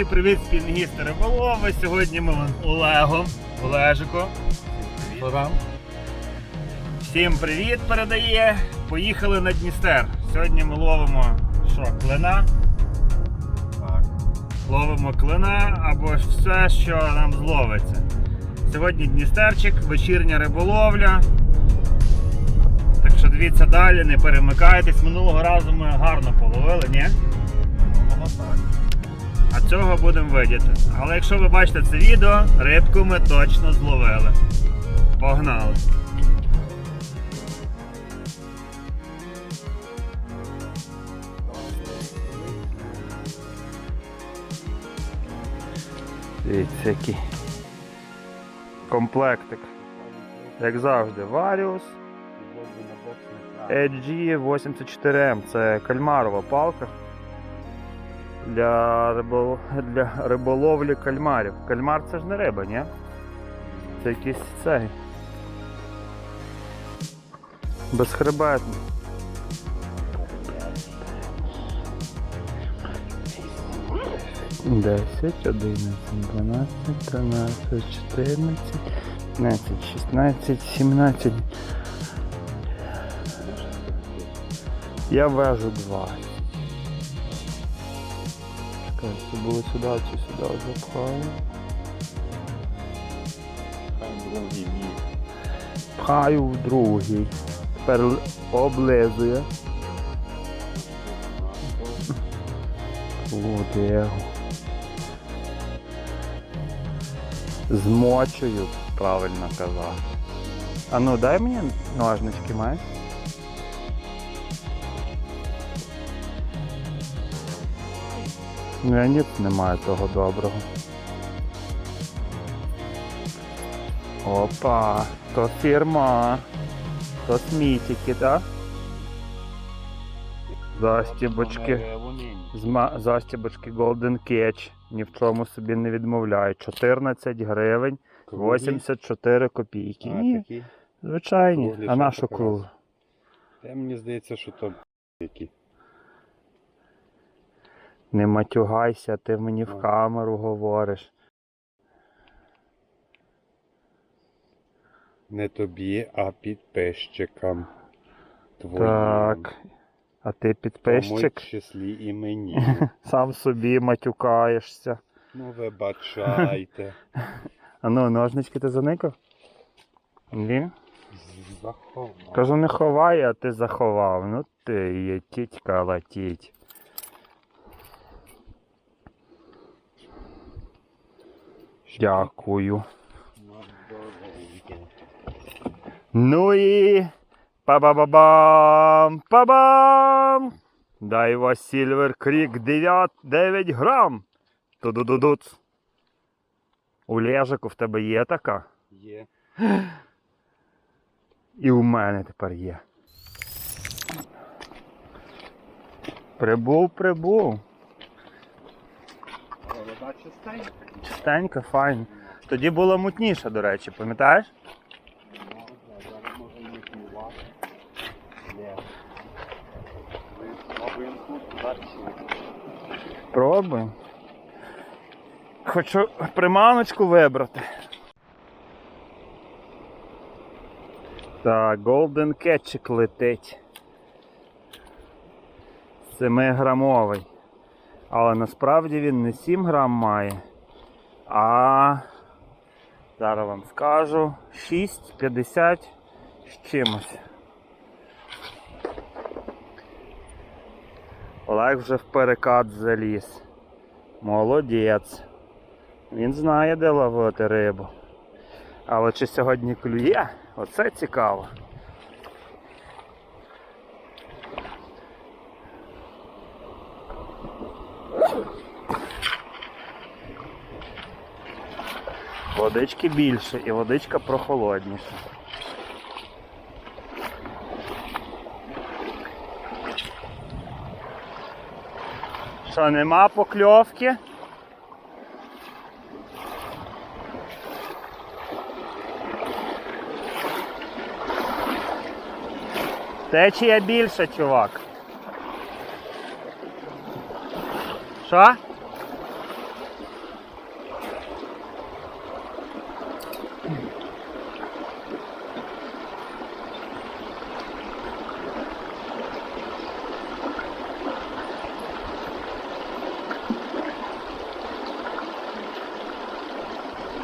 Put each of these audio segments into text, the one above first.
Привіт, друзі! Привіт, спільнігісти риболови. Сьогодні ми вон Олегом, Олежико. Олегам. Всім привіт передає. Поїхали на Дністер. Сьогодні ми ловимо що, клина? Так. Ловимо клина або ж все, що нам зловиться. Сьогодні Дністерчик, вечірня риболовля. Так що дивіться далі, не перемикайтесь. Минулого разу ми гарно половили, ні? Воно так. А цього будемо видіти. Але якщо ви бачите це відео, рибку ми точно зловили. Погнали! Дивіться, який комплектик. Як завжди, Varius EG84M. Це кальмарова палка для рибол... для риболовлі кальмарів. Кальмар це ж не риба, ні? Це якийсь цей. Безхребетний. Десять, одинадцять, дванадцять, тринадцять, чотирнадцять, п'ятнадцять, шістнадцять, сімнадцять. Я вежу 20. Так, це було сюди чи сюди вже пхаю. Пхаю в другий. Тепер облизує. Водигу. Змочую, правильно казав. А ну дай мені ножнички маєш? Ну, я ні, немає того доброго. Опа, то фірма. То смітики, так? Застібочки. Зма... Застібочки Golden Catch. Ні в чому собі не відмовляють. 14 гривень, 84 копійки. Ні, звичайні. А що на що показує? кругло? Та мені здається, що то які. Не матюгайся, ти мені в камеру говориш. Не тобі, а підписчикам. Твоїм. Так. А ти В підписчик? числі і мені. Сам собі матюкаєшся. Ну, вибачайте. А ну, ножнички ти заникав? Ні? Заховав. Кажу, не ховай, а ти заховав. Ну ти є тітька латіть. Дякую. Ну і па-ба-ба-бам, па-бам! Дайва Сільвер Крік 9, 9 грам. Ту-ду-ду-дуц. У лежику в тебе є така? Є. І у мене тепер є. Прибув, прибув. Вода чистенька. Чистенько, файно. Тоді було мутніше, до речі, пам'ятаєш? Пробуємо. Хочу приманочку вибрати. Так, Golden Catchик летить. 7-грамовий. Але насправді він не 7 грам має, а зараз вам скажу 6,50 з чимось. Олег вже в перекат заліз. Молодець. Він знає, де ловити рибу. Але чи сьогодні клює? Оце цікаво. Водички більше і водичка прохолодніша. Що, нема покльовки? Течія більше, чувак. Що?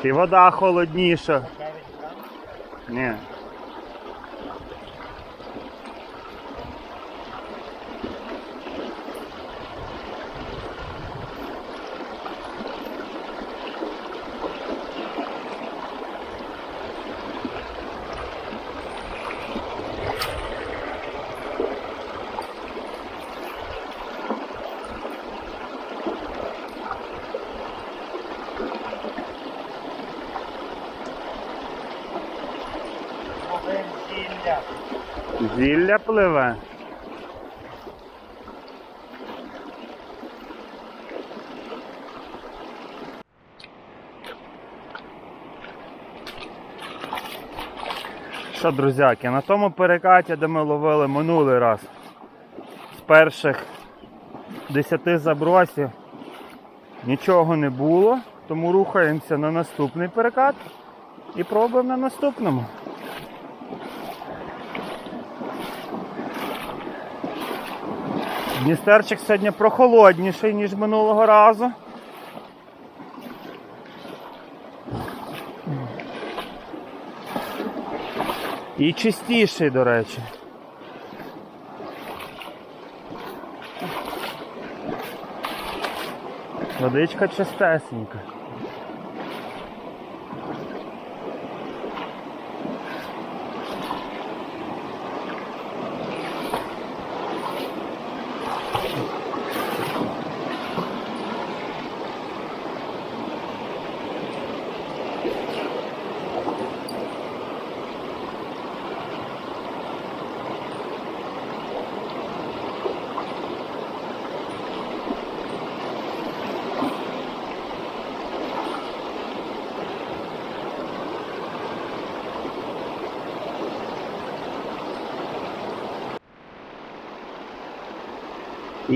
І вода холодніша. Ні. Зілля пливе. Що, друзяки, на тому перекаті, де ми ловили минулий раз, з перших 10 забросів нічого не було, тому рухаємося на наступний перекат і пробуємо на наступному. Дністерчик сьогодні прохолодніший, ніж минулого разу. І чистіший, до речі. Водичка чистесенька.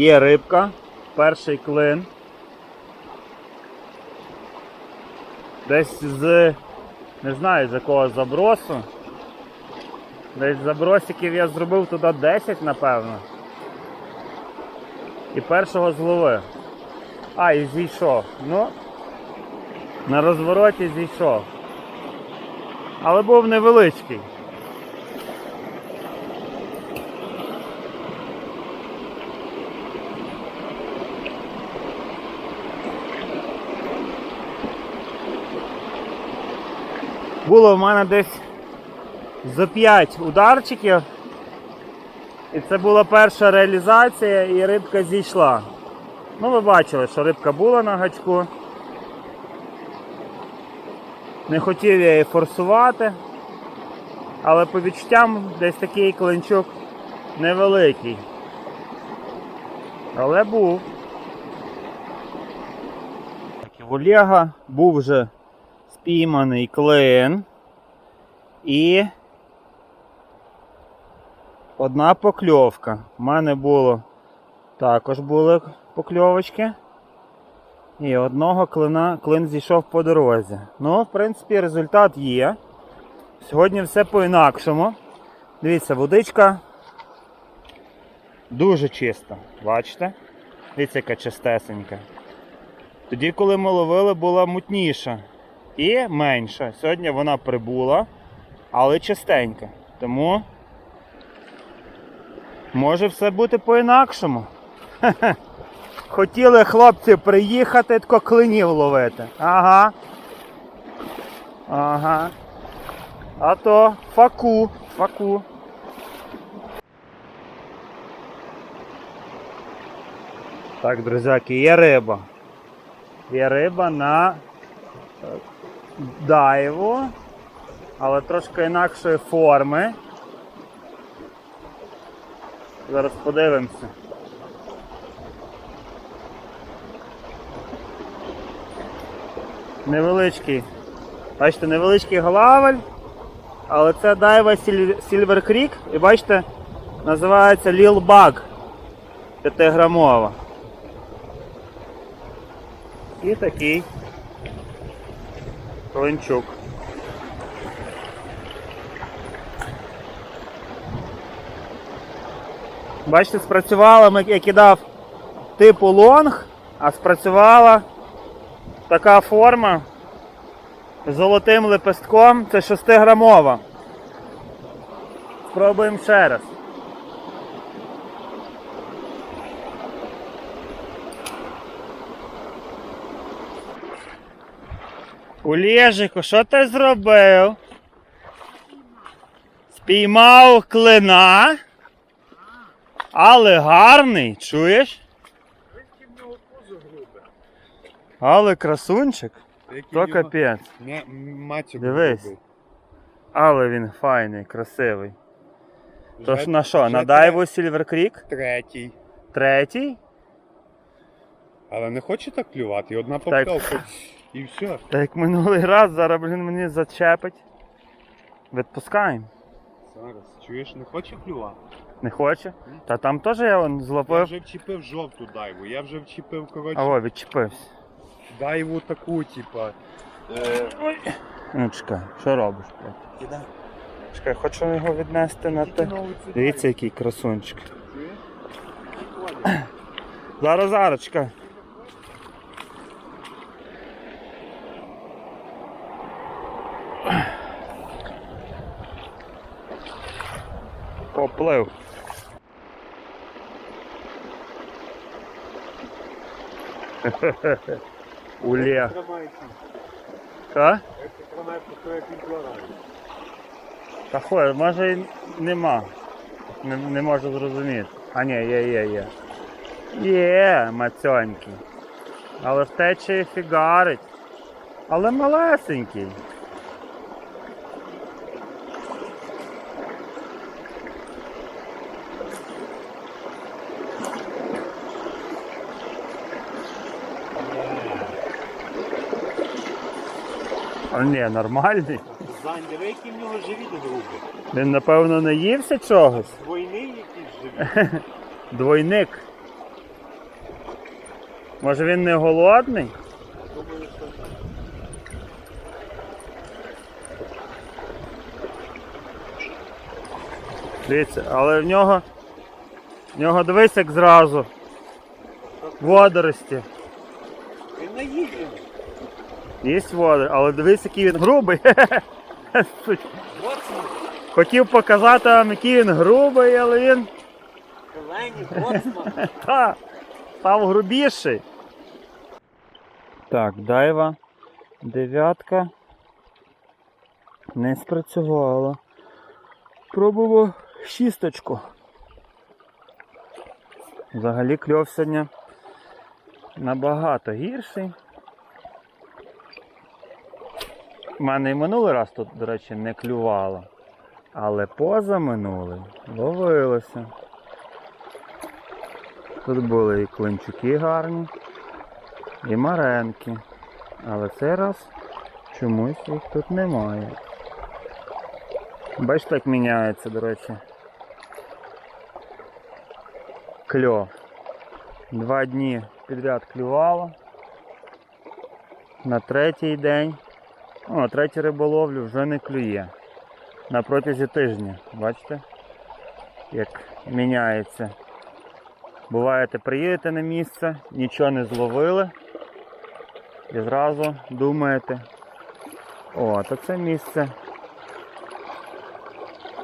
Є рибка, перший клин. Десь з, не знаю з якого забросу. Десь забросиків я зробив туди 10, напевно. І першого зловив. А, і зійшов. Ну, на розвороті зійшов. Але був невеличкий. Було в мене десь за 5 ударчиків. І це була перша реалізація і рибка зійшла. Ну ви бачили, що рибка була на гачку. Не хотів я її форсувати, але по відчуттям десь такий клинчук невеликий. Але був. Так, В Олега був вже спійманий клин і одна покльовка. У мене було також були покльовочки. І одного клина, клин зійшов по дорозі. Ну, в принципі, результат є. Сьогодні все по-інакшому. Дивіться, водичка дуже чиста. Бачите? Дивіться, яка чистесенька. Тоді, коли ми ловили, була мутніша і менша. Сьогодні вона прибула, але чистенька. Тому може все бути по-інакшому. Хотіли хлопці приїхати, тако ловити. Ага. Ага. А то факу, факу. Так, друзяки, є риба. Є риба на дайву, але трошки інакшої форми. Зараз подивимося. Невеличкий. Бачите, невеличкий голавель, але це дайва Silver Creek і бачите, називається Lil Bug 5 грамова. І такий клинчук. Бачите, спрацювала, я кидав типу лонг, а спрацювала така форма з золотим лепестком. Це 6 грамова. Спробуємо ще раз. Олежику, що ти зробив? Спіймав клина. Але гарний, чуєш? Але красунчик, то капець. Дивись. Але він файний, красивий. То ж на що, на дайву Сільвер Крік? Третій. Третій? Але не хоче так клювати, і одна Так. І все. Та як минулий раз, зараз блін, мені зачепить. Відпускаємо. Зараз, чуєш, не хоче клювати. Не хоче? Та там теж я вон Я злопив. вже вчепив жовту дайву, я вже вчепив, коротше, А о, відчепився. дайву таку, типа. Е, Ну чекай, що робиш, блядь? Чекай, хочу його віднести на те. Дивіться, який красунчик. Зараз, зараз, чекай. Поплив. Улє. Тримається. Що? Як ти тримаєшся, то як він плаває. Та хой, може і нема. Не, не можу зрозуміти. А ні, є, є, є. Є, мацьонький. Але втече фігарить. Але малесенький. А ні, нормальний. Зань, диви, який в нього живіт грубий. Він, напевно, не ївся чогось. Двойний якийсь живіт. Двойник. Може він не голодний? Думаю, що так. Дивіться, але в нього. В нього дивись як зразу. Водорості. Є водор, але дивись, який він грубий. Хотів показати вам, який він грубий, але він та, став грубіший. Так, дайва. Дев'ятка. Не спрацювала. Пробував шісточку. Взагалі кльов сьогодні набагато гірший. У мене і минулий раз тут, до речі, не клювало. Але позаминулий ловилося. Тут були і клинчуки гарні, і маренки. Але цей раз чомусь їх тут немає. Бачите, як міняється, до речі. Кльов. Два дні підряд клювало. На третій день, о, на третій риболовлю вже не клює. На протязі тижня, бачите, як міняється. Буваєте, приїдете на місце, нічого не зловили. І зразу думаєте, о, то це місце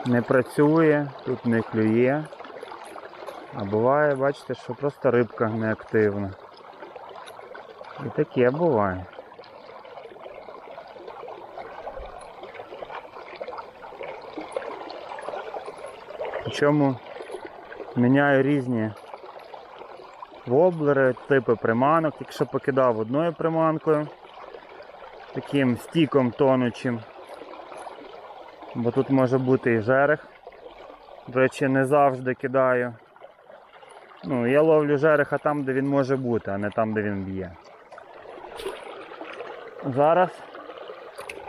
не працює, тут не клює. А буває, бачите, що просто рибка неактивна. І таке буває. Причому міняю різні воблери, типи приманок. Тільки що покидав одною приманкою, таким стіком тонучим. Бо тут може бути і жерех. До речі, не завжди кидаю. Ну, я ловлю жереха там, де він може бути, а не там, де він б'є. Зараз.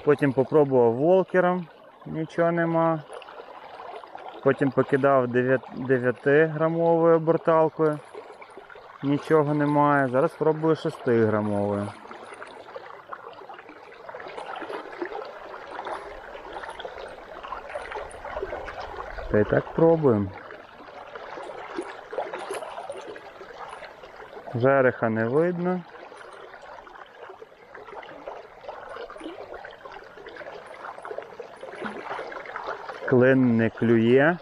Потім попробував волкером, нічого нема. Потім покидав 9 грамовою борталкою. Нічого немає. Зараз спробую 6 грамовою. Та й так пробуємо. Жереха не видно. Клин не клює.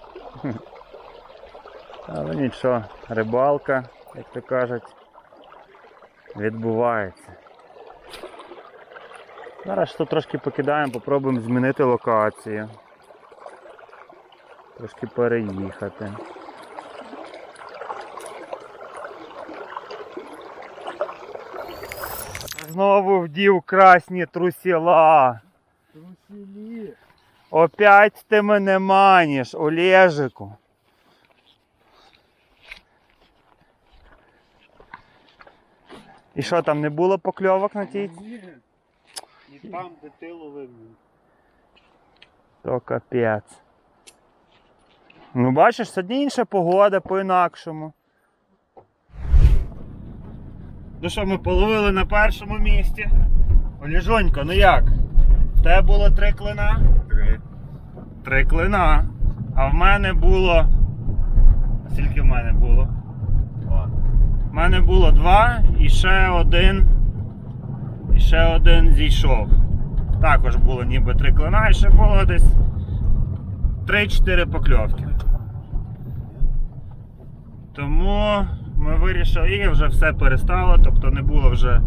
Але нічого, рибалка, як то кажуть, відбувається. Зараз що трошки покидаємо, попробуємо змінити локацію. Трошки переїхати. Знову вдів красні трусіла. Трусілі. Опять ти мене маніш, Олежику. І що там не було покльовок на тій? І там, де ти ловив. То капець. Ну бачиш, сьогодні інша погода по-інакшому. Ну що, ми половили на першому місці. Оліжонько, ну як? В тебе було три клина? Три. Три клина. А в мене було. Скільки в мене було? Два. В мене було два і ще один. І ще один зійшов. Також було ніби три клина і ще було десь 3-4 покльовки. Тому ми вирішили, і вже все перестало, тобто не було вже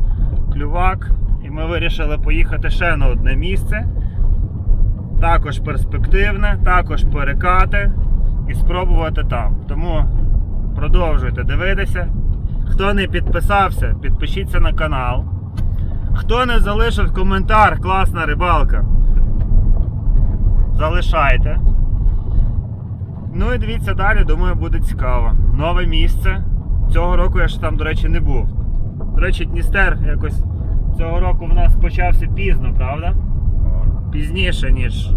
клювак. І ми вирішили поїхати ще на одне місце. Також перспективне, також перекати і спробувати там. Тому продовжуйте дивитися. Хто не підписався, підпишіться на канал. Хто не залишив коментар, класна рибалка. Залишайте. Ну і дивіться далі, думаю, буде цікаво. Нове місце. Цього року я ж там, до речі, не був. До речі, Дністер якось цього року в нас почався пізно, правда? Пізніше, ніж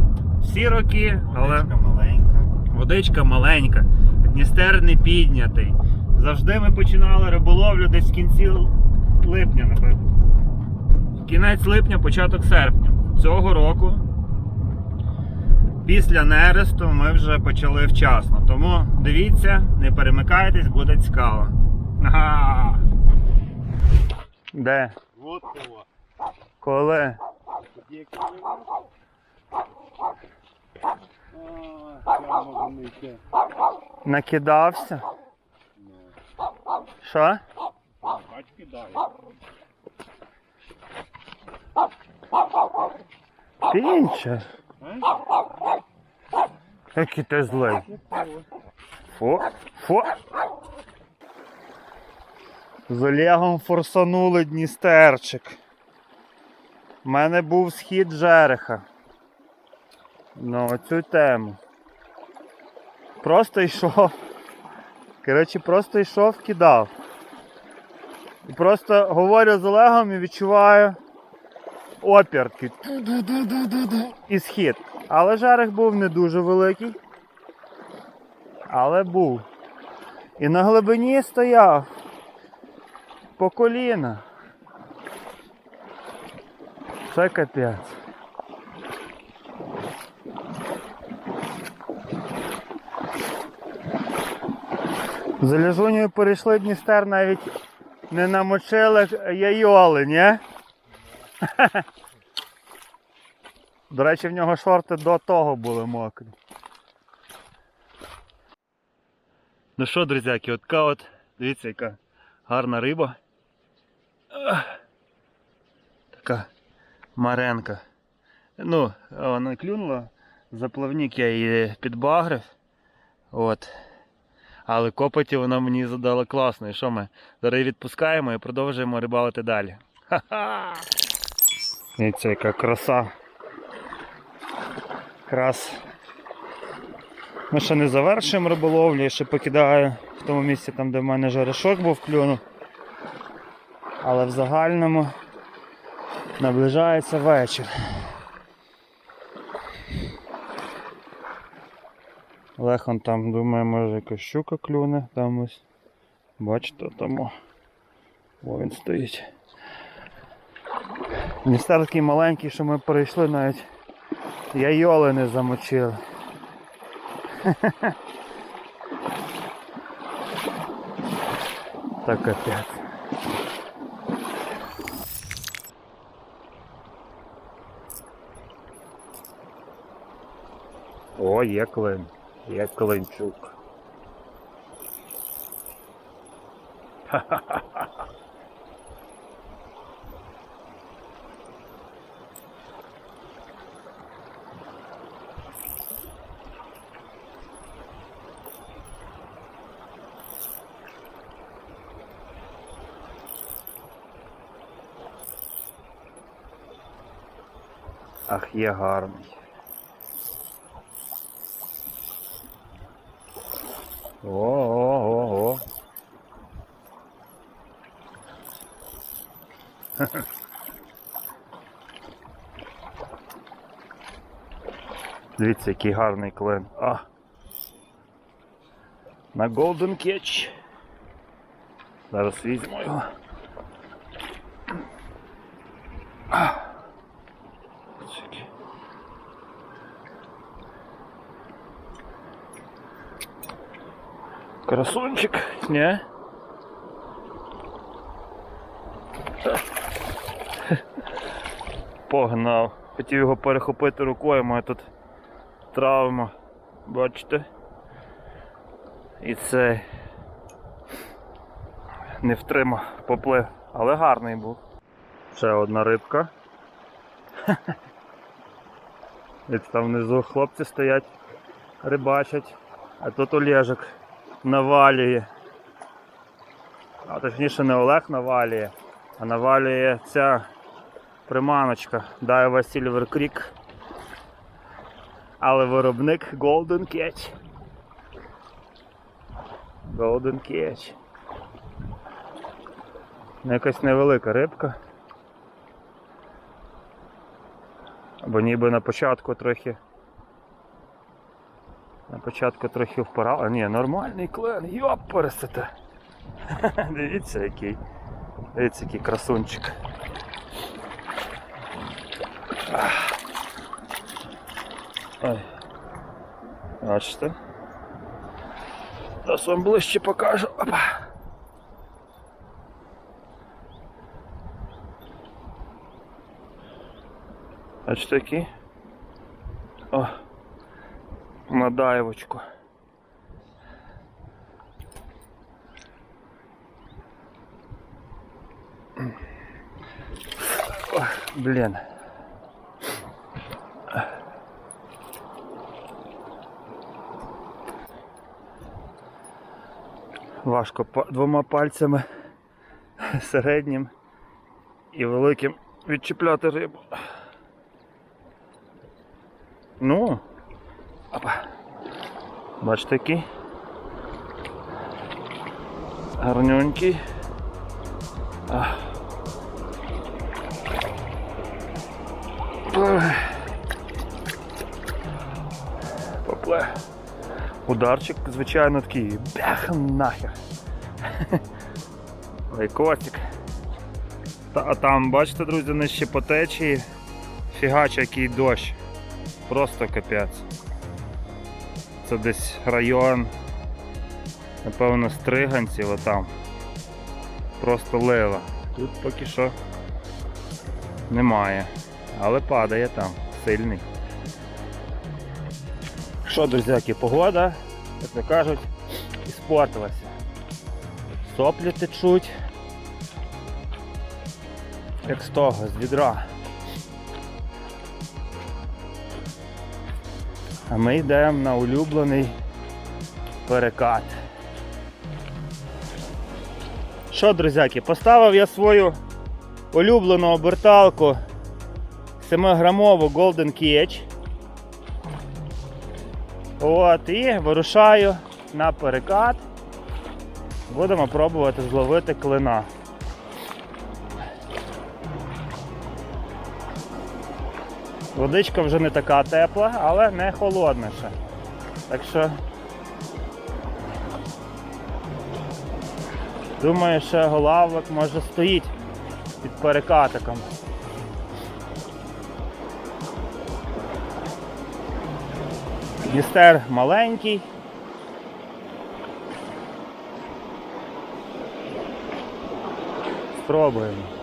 всі роки, але. Водичка маленька. Водичка маленька, Дністер не піднятий. Завжди ми починали риболовлю десь в кінці липня, напевно. Кінець липня, початок серпня. Цього року, після нересту, ми вже почали вчасно. Тому дивіться, не перемикайтесь, буде цікаво. Ага. Де? Вот того. Коли? Накидався? Що? бач. Який ти злий. Фу, фу. З Олегом форсанули Дністерчик. У мене був схід жереха. На оцю тему. Просто йшов. Коротше, просто йшов, кидав. І просто говорю з Олегом і відчуваю опірки. І схід. Але жерех був не дуже великий. Але був. І на глибині стояв. По коліна. Це капець. За Ляжунію перейшли Дністер навіть не намочили яйоли, ні? До речі, в нього шорти до того були мокрі. Ну що, друзяки, от така от, дивіться, яка гарна риба. Така маренка. Ну, вона клюнула, заплавник я її підбагрив. От. Але копоті вона мені задала класно. І що ми? Зараз відпускаємо і продовжуємо рибалити далі. Ха-ха! Дивіться, яка краса. Якраз ми ще не завершуємо риболовлю, я ще покидаю в тому місці, там, де в мене жаришок був клюнув. Але в загальному наближається вечір. Лехон там, думаю, може якась щука клюне, там ось. Бачите, там. о. О, він стоїть. Містер такий маленький, що ми перейшли навіть. Я йоли не замочили. Так опять. О, є клин. Є клинчук. Ах, є гарний. О-о-о-о. Дивіться, який гарний клен. А. На Golden Catch. Зараз візьму його. Красунчик, не? Погнав. Хотів його перехопити рукою, моя тут травма. Бачите? І це не втримав, поплив, але гарний був. Ще одна рибка. І там внизу хлопці стоять, рибачать, а тут Олежик навалює. А точніше не Олег навалює, а навалює ця приманочка Daiwa Silver Creek. Але виробник Golden Catch. Golden Catch. Ну, Якась невелика рибка. Бо ніби на початку трохи. На початку трохи впирав. А ні, нормальний клен, йоп пересете. Дивіться який. Дивіться який красунчик. Ой. Бачите? Зараз вам ближче покажу. Опа. Бачите який? О, на дайвочку. Ох, блін. Важко двома пальцями середнім і великим відчіпляти рибу. Ну. Бачите. А. Ой. Попле. Ударчик, звичайно, такий. Бях нахер. Ой, котик. Та, а там, бачите, друзі, нижче по течії. Фігач, який дощ. Просто капець. Це десь район, напевно, стриганців отам. Просто лила. Тут поки що немає. Але падає там, сильний. Що, друзяки, погода, як то кажуть, іспортилася. Соплі течуть. Як з того, з відра. А ми йдемо на улюблений перекат. Що, друзяки, поставив я свою улюблену оберталку 7-грамову Golden Catch. От, і вирушаю на перекат. Будемо пробувати зловити клина. Водичка вже не така тепла, але не холодна ще. Так що думаю, що голавлик може стоїть під перекатиком. Дністер маленький. Спробуємо.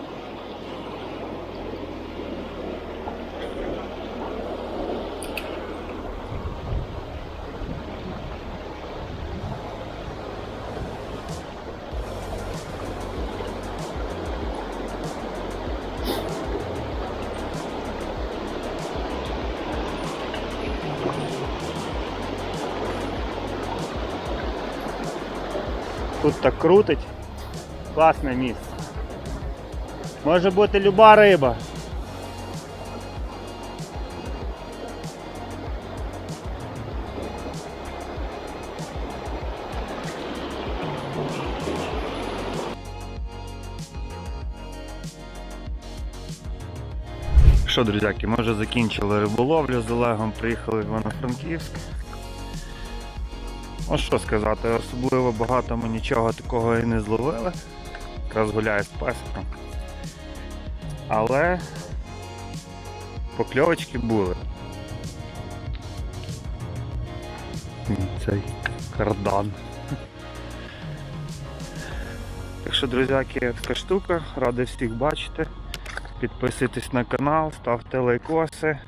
Так крутить. Класне місце. Може бути люба риба. Що, друзяки, ми вже закінчили риболовлю з Олегом, приїхали в Івано-Франківськ. Ось що сказати, особливо багато ми нічого такого і не зловили. Якраз гуляю з песиком. Але покльовочки були. Цей кардан. Так що, друзяки, така штука, радий всіх бачити. Підписуйтесь на канал, ставте лайкоси.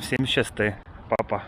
Всім щасти, папа.